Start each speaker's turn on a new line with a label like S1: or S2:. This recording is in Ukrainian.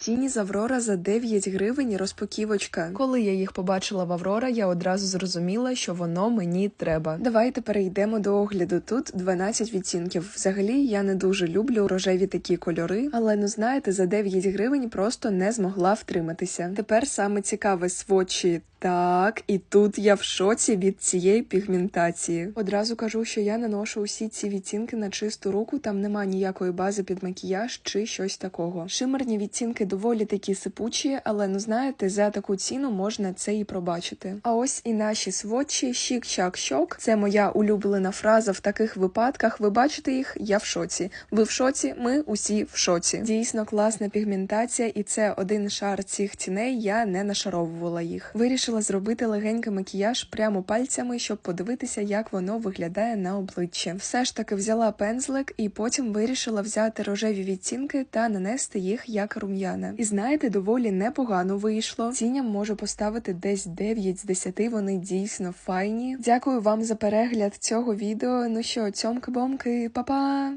S1: Тіні з Аврора за 9 гривень розпаківочка. Коли я їх побачила в Аврора, я одразу зрозуміла, що воно мені треба. Давайте перейдемо до огляду. Тут 12 відтінків. Взагалі я не дуже люблю рожеві такі кольори, але ну знаєте, за 9 гривень просто не змогла втриматися. Тепер саме цікаве сводчі. Так, і тут я в шоці від цієї пігментації. Одразу кажу, що я наношу усі ці відтінки на чисту руку, там нема ніякої бази під макіяж чи щось такого. Шимерні відтінки доволі такі сипучі, але ну знаєте, за таку ціну можна це і пробачити. А ось і наші сводчі щік-чак-щок. Це моя улюблена фраза в таких випадках. Ви бачите їх? Я в шоці. Ви в шоці, ми усі в шоці. Дійсно класна пігментація, і це один шар цих тіней. Я не нашаровувала їх. Вирішила зробити легенький макіяж прямо пальцями, щоб подивитися, як воно виглядає на обличчі. Все ж таки взяла пензлик і потім вирішила взяти рожеві відтінки та нанести їх як рум'яна. І знаєте, доволі непогано вийшло. Ціням можу поставити десь 9 з 10, Вони дійсно файні. Дякую вам за перегляд цього відео. Ну що, цьомки-бомки, па-па!